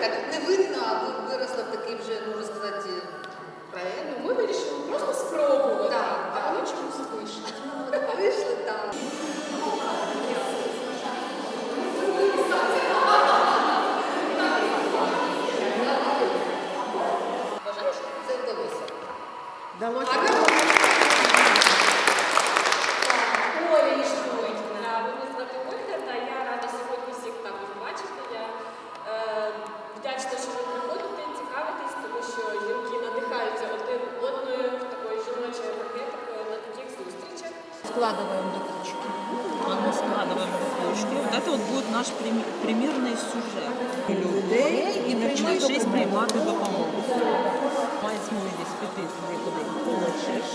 так не видно, а ви- виросло в такий вже, можна сказати, Складываем докучки. А мы складываем кусочки. Вот это вот будет наш прим- примірний сюжет. Людей і навчившись приймати допомогу. Мають можливість піти туди, куди хочеш.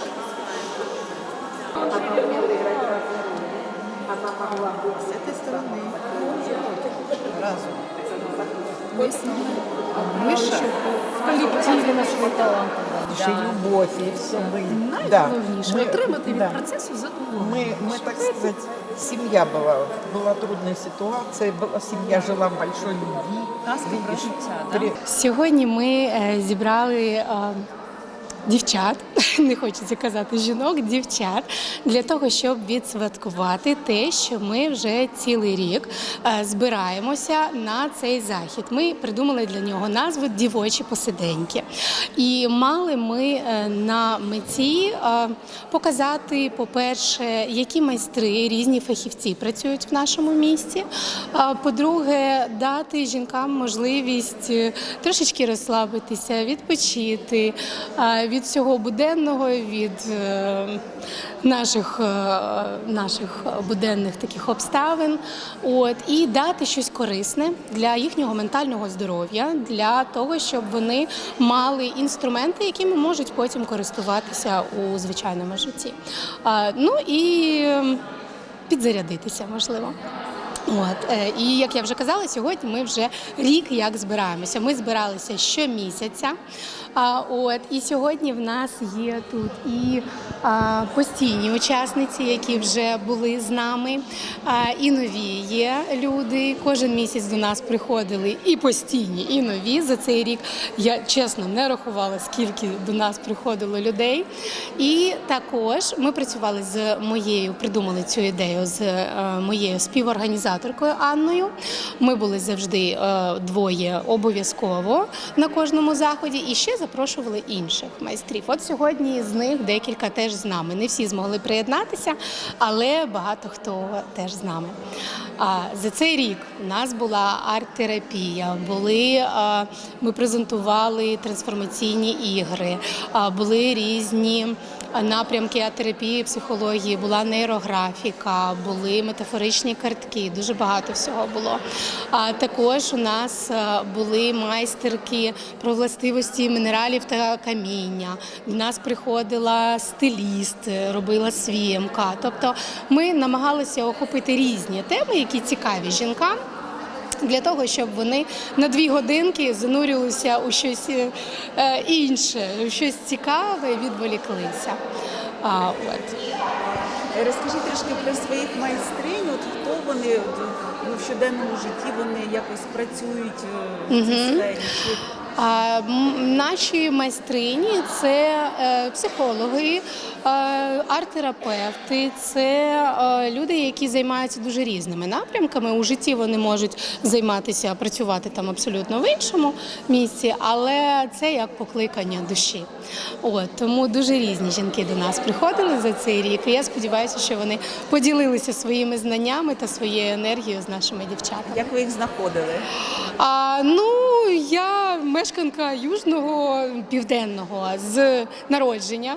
С этой стороны. Разом. Миша в колективі на свій талант. Ще любов і все. Да. Найголовніше Ми- отримати від да. процесу задоволення. Мы, мы, так сказать, семья была, была трудная ситуация, была, семья жила в большой любви. Казка про Видишь, життя, да? при- Сьогодні ми е, зібрали е, дівчат, не хочеться казати жінок, дівчат, для того, щоб відсвяткувати те, що ми вже цілий рік е, збираємося на цей захід. Ми придумали для нього назву Дівочі посиденьки. І мали ми е, на меті е, показати, по-перше, які майстри, різні фахівці працюють в нашому місті. По-друге, дати жінкам можливість трошечки розслабитися, відпочити від всього буденного, від е, наших, е, наших буденних таких обставин. От, і дати щось корисне для їхнього ментального здоров'я, для того, щоб вони мали інструменти, якими можуть потім користуватися у звичайному житті. Ну і ем, підзарядитися, можливо. От е, і як я вже казала, сьогодні ми вже рік як збираємося. Ми збиралися щомісяця. А от і сьогодні в нас є тут і а, постійні учасниці, які вже були з нами. А, і нові є люди. Кожен місяць до нас приходили і постійні, і нові. За цей рік я чесно не рахувала, скільки до нас приходило людей. І також ми працювали з моєю, придумали цю ідею з е, моєю співорганізаторкою Анною. Ми були завжди е, двоє обов'язково на кожному заході і ще запрошували інших майстрів. От сьогодні з них декілька теж з нами. Не всі змогли приєднатися, але багато хто теж з нами. За цей рік у нас була арт-терапія, були ми презентували трансформаційні ігри, були різні напрямки арт-терапії, психології, була нейрографіка, були метафоричні картки. Дуже багато всього було. Також у нас були майстерки про властивості мінералів та каміння. До нас приходила стиліст, робила свій МК. Тобто ми намагалися охопити різні теми, які цікаві жінкам. Для того щоб вони на дві годинки занурювалися у щось е, інше, у щось цікаве, відволіклися. А, от. Розкажіть трішки про своїх майстринь, от хто вони ну, в щоденному житті вони якось працюють е, в цій сфері? Наші майстрині це е, психологи, е, арт-терапевти, це е, люди, які займаються дуже різними напрямками. У житті вони можуть займатися, працювати там абсолютно в іншому місці, але це як покликання душі. От тому дуже різні жінки до нас приходили за цей рік. І я сподіваюся, що вони поділилися своїми знаннями та своєю енергією з нашими дівчатами. як ви їх знаходили? А, ну, я мешканка Южного Південного з народження.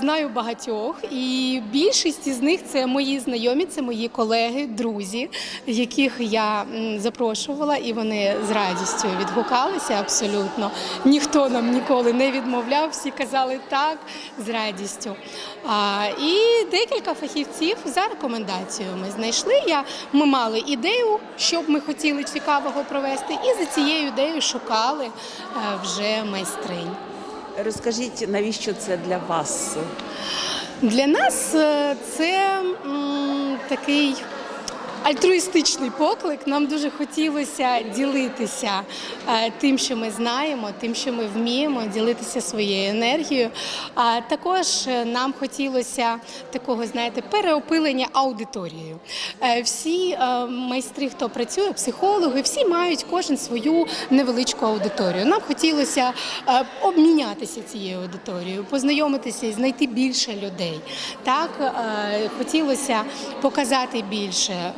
Знаю багатьох, і більшість із них це мої знайомі, це мої колеги, друзі, яких я запрошувала, і вони з радістю відгукалися абсолютно. Ніхто нам ніколи не відмовляв, всі казали так з радістю. І декілька фахівців за рекомендацією ми знайшли. Я, ми мали ідею, що б ми хотіли цікавого провести, і за цією ідеєю шукали е, вже майстринь. Розкажіть, навіщо це для вас? Для нас е, це м, такий альтруїстичний поклик. Нам дуже хотілося ділитися е, тим, що ми знаємо, тим, що ми вміємо, ділитися своєю енергією. А також е, нам хотілося такого, знаєте, переопилення аудиторією. Е, Всі майстри, хто працює, психологи, всі мають кожен свою невеличку аудиторію. Нам хотілося обмінятися цією аудиторією, познайомитися і знайти більше людей. Так хотілося показати більше,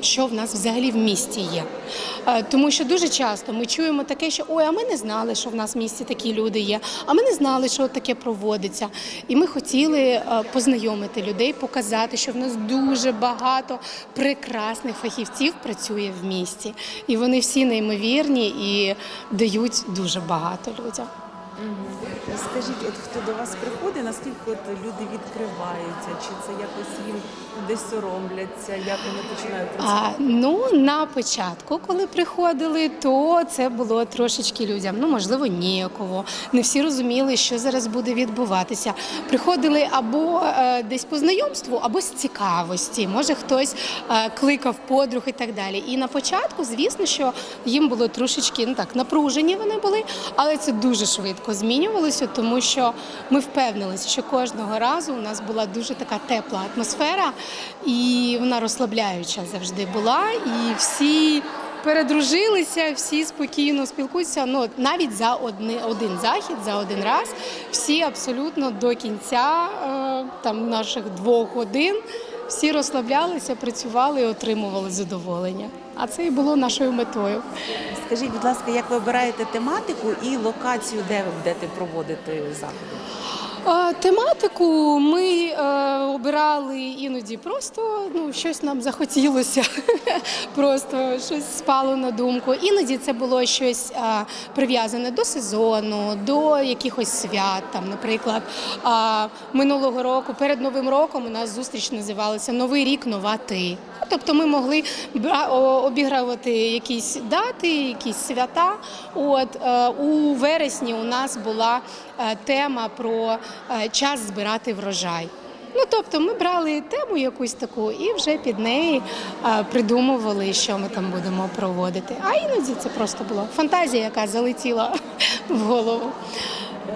що в нас взагалі в місті є. Е, Тому що дуже часто ми чуємо таке, що ой, а ми не знали, що в нас в місті такі люди є, а ми не знали, що таке проводиться. І ми хотіли е, познайомити людей, показати, що в нас дуже багато прекрасних фахівців працює в місті. І вони всі неймовірні і дають дуже багато людям. Скажіть, от хто до вас приходить, наскільки от люди відкриваються, чи це якось їм десь соромляться, як вони починають А, ну, на початку, коли приходили, то це було трошечки людям, ну, можливо, ніяково. Не всі розуміли, що зараз буде відбуватися. Приходили або е, десь по знайомству, або з цікавості. Може, хтось е, кликав подруг і так далі. І на початку, звісно, що їм було трошечки ну так напружені вони були, але це дуже швидко змінювалося, тому що ми впевнилися, що кожного разу у нас була дуже така тепла атмосфера, і вона розслабляюча завжди була. І всі передружилися, всі спокійно спілкуються. Ну навіть за одни, один захід, за один раз, всі абсолютно до кінця е, там наших двох годин. Всі розслаблялися, працювали і отримували задоволення. А це і було нашою метою. Скажіть, будь ласка, як ви обираєте тематику і локацію, де ви будете проводити заходи? Тематику ми е, обирали іноді просто ну, щось нам захотілося, просто щось спало на думку. Іноді це було щось прив'язане до сезону, до якихось свят. Там, наприклад, минулого року, перед Новим роком, у нас зустріч називалася Новий рік, нова ти. Тобто ми могли бра- о- обігрувати якісь дати, якісь свята. От е, у вересні у нас була тема про е, час збирати врожай. Ну тобто ми брали тему якусь таку і вже під неї е, придумували, що ми там будемо проводити. А іноді це просто була фантазія, яка залетіла в голову.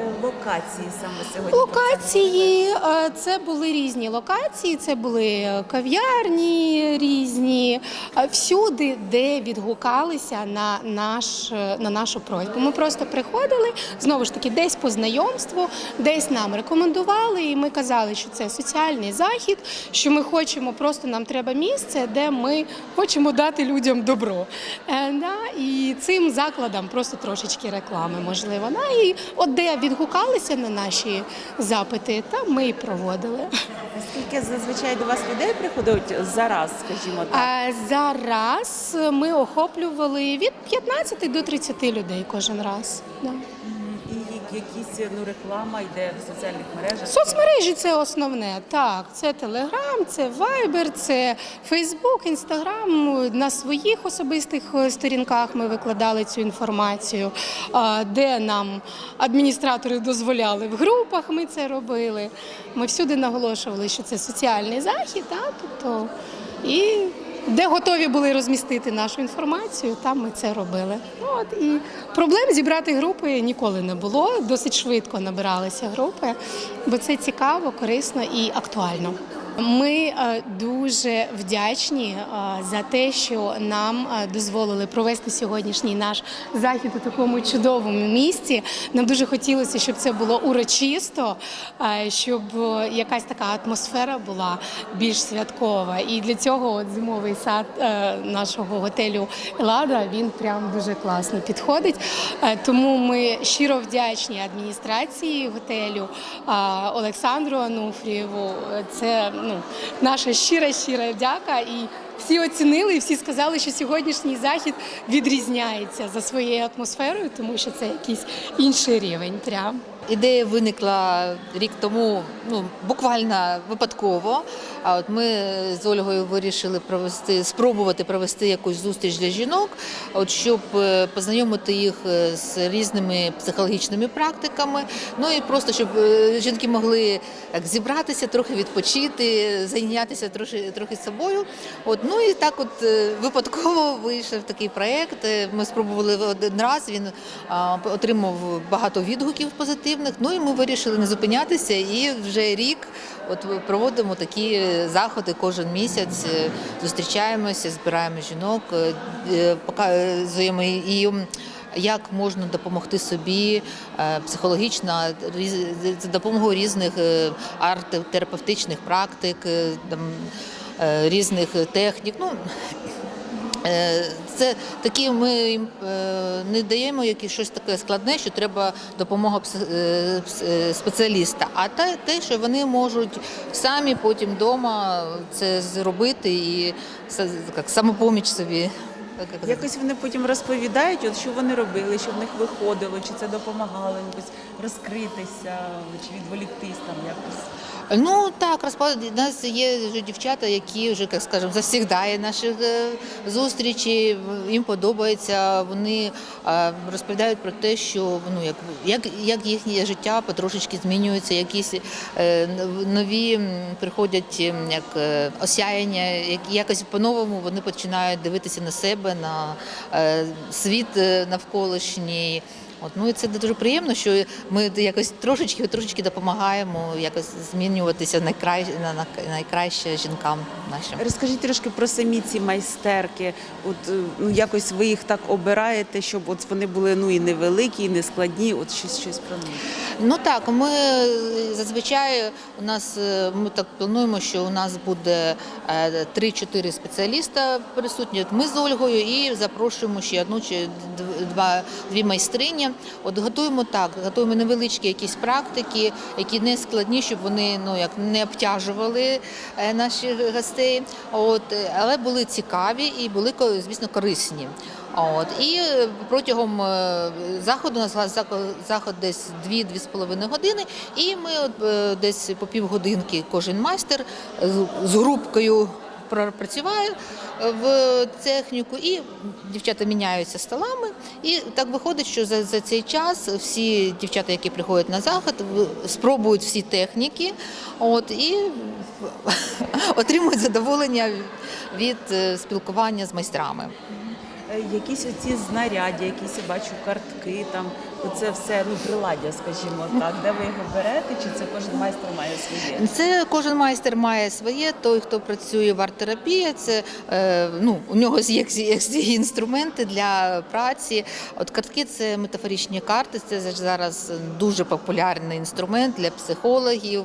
Е, Локації саме сьогодні. Локації е, це були різні локації, це були кав'ярні різні, е, всюди, де відгукалися на наш е, на нашу просьбу. Ми просто приходили знову ж таки, десь по знайомству, десь нам рекомендували, і ми казали, що це соціальний захід, що ми хочемо, просто нам треба місце, де ми хочемо дати людям добро. Е, І цим закладам просто трошечки реклами можливо. І от де відгукалися на наші запити, та ми і проводили. Скільки зазвичай до вас людей приходить зараз, скажімо так? А зараз ми охоплювали від 15 до 30 людей кожен раз. Да. Якісь ну, реклама йде в соціальних мережах? Соцмережі це основне. Так, це Телеграм, це Вайбер, це Фейсбук, Інстаграм. На своїх особистих е, сторінках ми викладали цю інформацію, де нам адміністратори дозволяли в групах. Ми це робили. Ми всюди наголошували, що це соціальний захід, так, тобто і. Де готові були розмістити нашу інформацію, там ми це робили. От і проблем зібрати групи ніколи не було. Досить швидко набиралися групи, бо це цікаво, корисно і актуально. Ми е, дуже вдячні е, за те, що нам е, дозволили провести сьогоднішній наш захід у такому чудовому місці. Нам дуже хотілося, щоб це було урочисто, щоб якась така атмосфера була більш святкова. І для цього от зимовий сад нашого готелю Елада він прям дуже класно підходить. Тому ми щиро вдячні адміністрації готелю Олександру Ануфрієву. Це ну, наша щира щира дяка. І всі оцінили, і всі сказали, що сьогоднішній захід відрізняється за своєю атмосферою, тому що це якийсь інший рівень. Прям. Ідея виникла рік тому, ну буквально випадково. А от ми з Ольгою вирішили провести, спробувати провести якусь зустріч для жінок, от щоб е, познайомити їх е, з різними психологічними практиками. Ну і просто щоб е, жінки могли так зібратися, трохи відпочити, зайнятися трохи трохи собою. От ну і так, от випадково вийшов такий проект. Ми спробували один раз. Він отримав багато відгуків позитивних. Ну і ми вирішили не зупинятися. І вже рік от проводимо такі заходи кожен місяць. е, Зустрічаємося, збираємо жінок, е, е, показуємо і. Як можна допомогти собі психологічно за допомогою різних арт-терапевтичних практик, там, різних технік. Ну, Це такі ми їм е, не даємо якісь щось таке складне, що треба допомога е, е, спеціаліста. А те, що вони можуть самі потім вдома це зробити і як, самопоміч собі. Якось вони потім розповідають, от що вони робили, що в них виходило, чи це допомагало якось розкритися, чи відволіктись там якось. Ну так, розпад у нас є вже дівчата, які вже, як скажемо, завсігдає наших е, зустрічей. Їм подобається. Вони розповідають про те, що ну як як, як їхнє життя потрошечки змінюється, якісь е, нові приходять як е, осяяння, як якось по-новому вони починають дивитися на себе, на е, світ е, навколишній. От, ну і це дуже приємно, що ми якось трошечки трошечки допомагаємо якось змінюватися на на найкраще жінкам нашим. Розкажіть трошки про самі ці майстерки. От е, ну якось ви їх так обираєте, щоб от вони були ну і невеликі, і не складні. От щось щось про них. Ну так, ми е, зазвичай у нас е, ми так плануємо, що у нас буде е, 3-4 спеціаліста присутні. Ми з Ольгою і запрошуємо ще одну чи два дві майстрині. От готуємо так, готуємо невеличкі якісь практики, які не складні, щоб вони ну як не обтяжували е, наших гостей. От е, але були цікаві і були звісно корисні. От і е, протягом заходу у нас заход десь 2-2,5 години, і ми от, десь по півгодинки кожен майстер з групкою пропрацюває е, в техніку, і дівчата міняються столами. І так виходить, що за, за цей час всі дівчата, які приходять на заход, спробують всі техніки, от і отримують задоволення від е, спілкування з майстрами. Е, Якісь оці знаряддя, якісь я бачу картки, там оце все ну приладдя, скажімо так. Де ви його берете? Чи це кожен майстер має своє? Це кожен майстер має своє. Той, хто працює в арт-терапії, це е, ну у нього є інструменти для праці. От картки це метафоричні карти. Це зараз дуже популярний інструмент для психологів,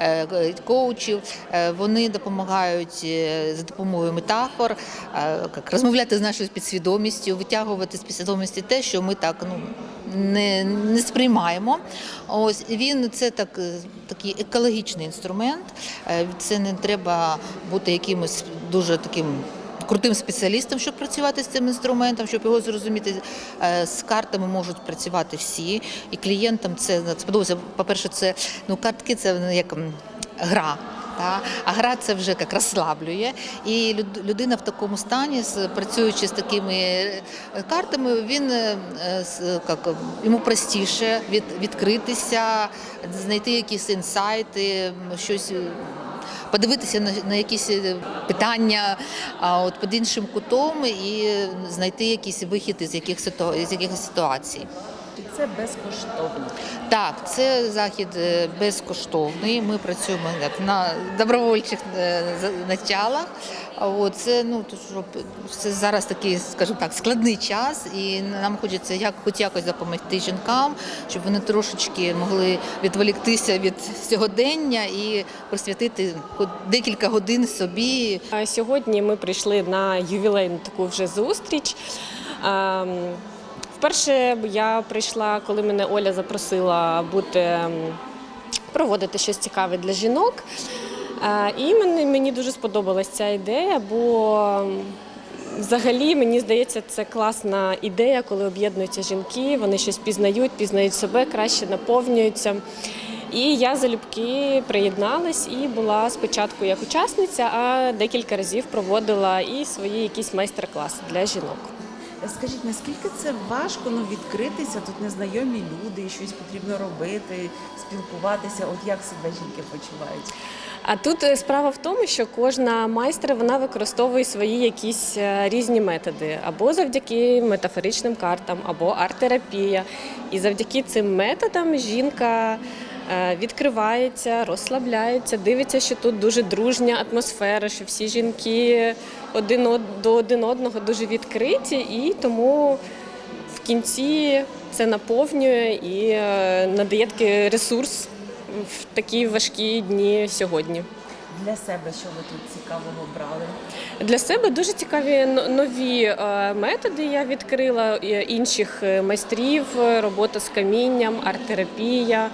е, коучів. Е, Вони допомагають за допомогою метафор розмовляти з нашою підсвідомістю, витягувати з підсвідомості те, що ми так ну не, не сприймаємо. Ось він це так е, такий екологічний інструмент. Е, Це не треба бути якимось дуже таким. Крутим спеціалістом, щоб працювати з цим інструментом, щоб його зрозуміти, Е, з картами можуть працювати всі. І клієнтам це сподобається. По-перше, це ну картки це ну, як гра. Та? А гра це вже як розслаблює. І люд- людина в такому стані, працюючи з такими е, картами, він е, як, йому простіше від, відкритися, знайти якісь інсайти, щось. е, Подивитися на, на якісь питання а от під іншим кутом і знайти якийсь вихід із яких з якихось ситуацій. Чи це безкоштовно? Так, це захід е, безкоштовний. Ми працюємо як на добровольчих е, началах. От це ну то щоб це зараз такий, скажімо так, складний час, і нам хочеться як хоч якось допомогти жінкам, щоб вони трошечки могли відволіктися від сьогодення і присвятити декілька годин собі Сьогодні ми прийшли на ювілейну таку вже зустріч. Вперше я прийшла, коли мене Оля запросила бути проводити щось цікаве для жінок. Е, І мені, дуже сподобалася ця ідея, бо взагалі мені здається, це класна ідея, коли об'єднуються жінки, вони щось пізнають, пізнають себе, краще наповнюються. І я залюбки приєдналась і була спочатку як учасниця, а декілька разів проводила і свої якісь майстер-класи для жінок. Скажіть, наскільки це важко ну, відкритися? Тут незнайомі люди, щось потрібно робити, спілкуватися. От як себе жінки почувають? А тут е, справа в тому, що кожна майстер вона використовує свої якісь е, різні методи, або завдяки метафоричним картам, або арт-терапія. І завдяки цим методам жінка відкривається, розслабляється, дивиться, що тут дуже дружня атмосфера, що всі жінки один до один одного дуже відкриті, і тому в кінці це наповнює і е, надає такий ресурс в такі важкі дні сьогодні. Для себе що ви тут цікавого брали? Для себе дуже цікаві нові е, методи. Я відкрила е, інших е, майстрів, е, робота з камінням, арт-терапія.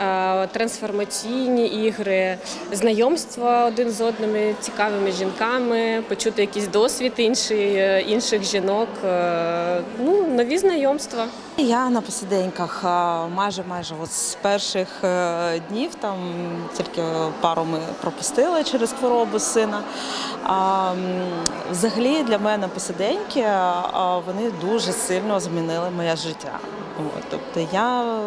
Е, Трансформаційні ігри, знайомства один з одними, цікавими жінками, почути якийсь досвід інший, е, інших жінок, е, ну, нові знайомства. Я на посиденьках майже майже з перших днів, там тільки пару ми пропустили через хворобу сина. А, взагалі для мене посиденьки вони дуже сильно змінили моє життя. От, тобто я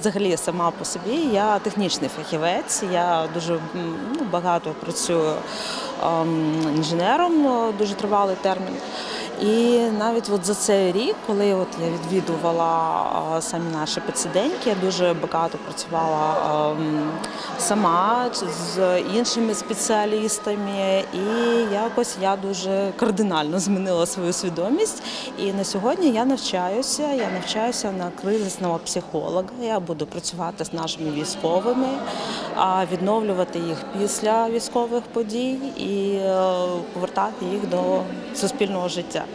взагалі сама по собі, я технічний фахівець, я дуже ну, багато працюю ем, інженером, е, дуже тривалий термін. І навіть от за цей рік, коли от я відвідувала самі наші пециденьки, я дуже багато працювала сама з іншими спеціалістами, і якось я дуже кардинально змінила свою свідомість. І на сьогодні я навчаюся. Я навчаюся на кризисного психолога. Я буду працювати з нашими військовими, відновлювати їх після військових подій і е, повертати їх до суспільного життя.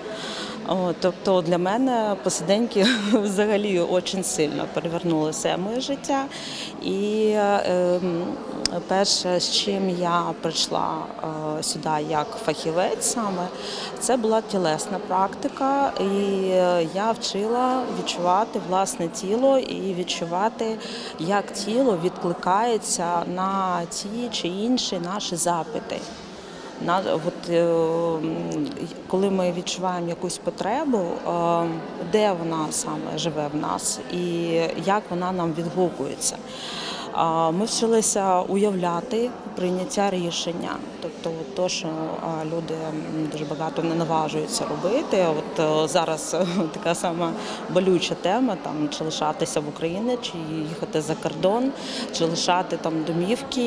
Тобто для мене посиденьки взагалі дуже сильно перевернули все моє життя. І е, перше, з чим я прийшла е, сюди як фахівець саме, це була тілесна практика. І е, я вчила відчувати власне тіло і відчувати, як тіло відкликається на ті чи інші наші запити. На от е, коли ми відчуваємо якусь потребу, е, де вона саме живе в нас і як вона нам відгукується. Ми вчилися уявляти прийняття рішення, тобто то, що люди дуже багато не наважуються робити. От е, зараз е, така сама болюча тема: там чи лишатися в Україні, чи їхати за кордон, чи лишати там домівки,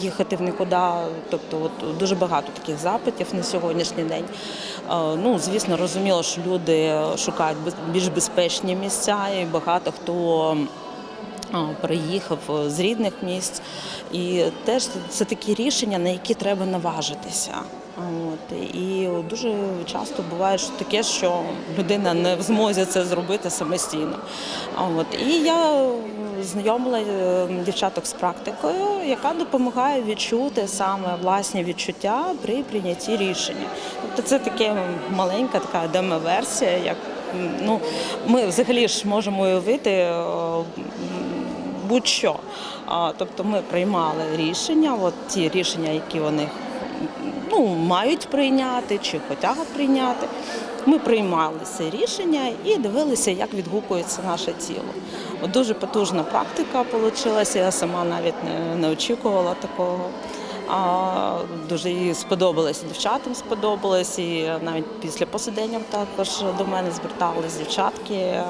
їхати в нікуди. Тобто, от дуже багато таких запитів на сьогоднішній день. Е, Ну, звісно, розуміло, що люди шукають більш безпечні місця, і багато хто приїхав з рідних місць. І теж це такі рішення, на які треба наважитися. От. І дуже часто буває що таке, що людина не в змозі це зробити самостійно. От. І я знайомила е, дівчаток з практикою, яка допомагає відчути саме власні відчуття при прийнятті рішення. Тобто це таке маленька така демо-версія, як ну, ми взагалі ж можемо уявити е, будь-що. Тобто ми приймали рішення, от ті рішення, які вони ну, мають прийняти чи хочуть прийняти. Ми приймали це рішення і дивилися, як відгукується наше тіло. От дуже потужна практика вийшла, я сама навіть не, не очікувала такого. А, Дуже їй сподобалось, дівчатам сподобалось, і навіть після посидення також до мене звертались дівчатки.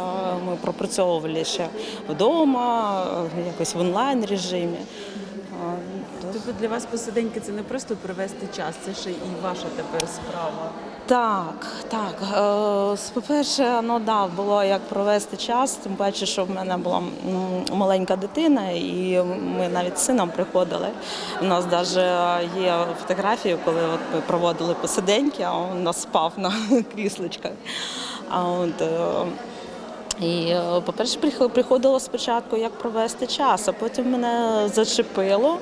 Ми пропрацьовували ще вдома, якось в онлайн режимі. Тобто для вас посиденьки це не просто провести час, це ще і ваша тепер справа. Так, так. Е, По-перше, ну да, було як провести час, тим паче, що в мене була маленька дитина, і ми навіть з сином приходили. У нас навіть є фотографії, коли от ми проводили посиденьки, а він спав на кріслечках. А от, е, і, е, по-перше, прих- приходило спочатку, як провести час, а потім мене зачепило,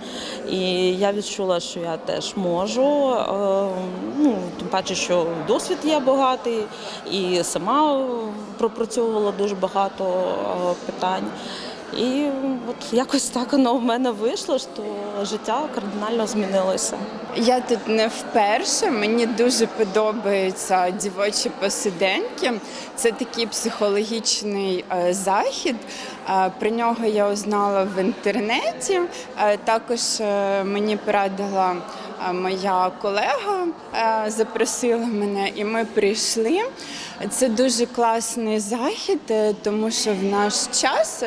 і я відчула, що я теж можу. Е, Ну, тим паче, що досвід є багатий, і сама пропрацьовувала дуже багато е, питань. І от якось так воно в мене вийшло, що життя кардинально змінилося. Я тут не вперше. Мені дуже подобаються дівочі посиденьки. Це такий психологічний е, захід. Е, Про нього я узнала в інтернеті. Е, Також мені порадила моя колега, запросила мене, і ми прийшли. Це дуже класний захід, тому що в наш час.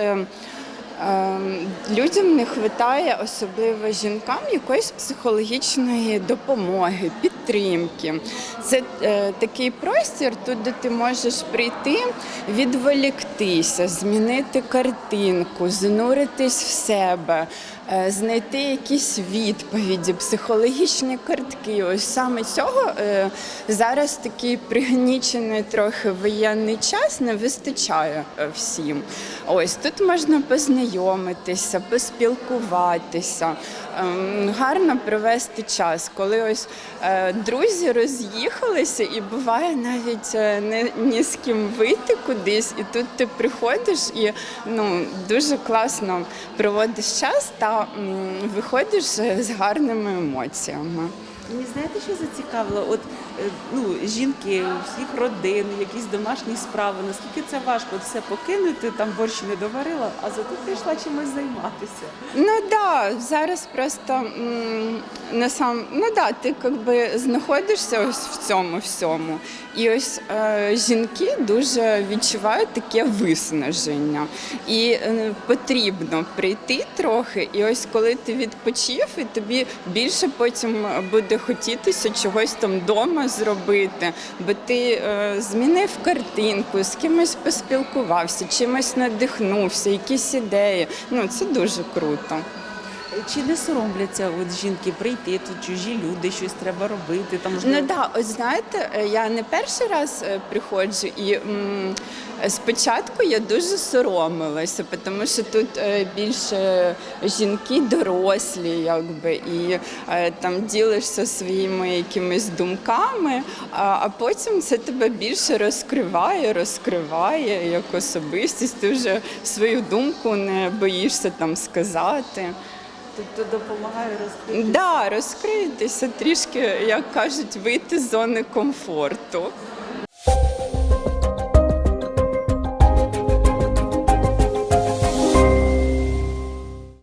Ем, Людям не вистачає, особливо жінкам, якоїсь психологічної допомоги, підтримки. Це е, такий простір, тут де ти можеш прийти, відволіктися, змінити картинку, зануритись в себе, знайти якісь відповіді, психологічні картки. Ось саме цього е, зараз такий пригнічений трохи воєнний час не вистачає е, всім. Ось тут можна познайомитися, поспілкуватися, ем, гарно провести час, коли ось е, друзі роз'їхалися, і буває навіть е, не ні з ким вийти кудись, і тут ти приходиш і ну дуже класно проводиш час та виходиш з гарними емоціями. Мені знаєте, що зацікавило? От е, ну, жінки, всіх родин, якісь домашні справи. Наскільки це важко все покинути, там борщ не доварила, а зато прийшла чимось займатися. Ну да, зараз просто м, на сам ну да, ти якби знаходишся ось в цьому всьому. І ось е, жінки дуже відчувають таке виснаження. І е, потрібно прийти трохи. І ось коли ти відпочив, і тобі більше потім буде хотітися чогось там вдома зробити, бо ти е, змінив картинку, з кимось поспілкувався, чимось надихнувся, якісь ідеї. Ну це дуже круто. Чи не соромляться от жінки прийти, тут чужі люди, щось треба робити? Там можливо, Ну да, ось знаєте, е, я не перший раз е, приходжу, і м, спочатку я дуже соромилася, тому що тут е, більше жінки дорослі, якби, і там ділишся своїми якимись думками, а, а потім це тебе більше розкриває, розкриває як особистість. Ти вже свою думку не боїшся там сказати. Тобто допомагає розкрити. Да, розкритися трішки, як кажуть, вийти з зони комфорту.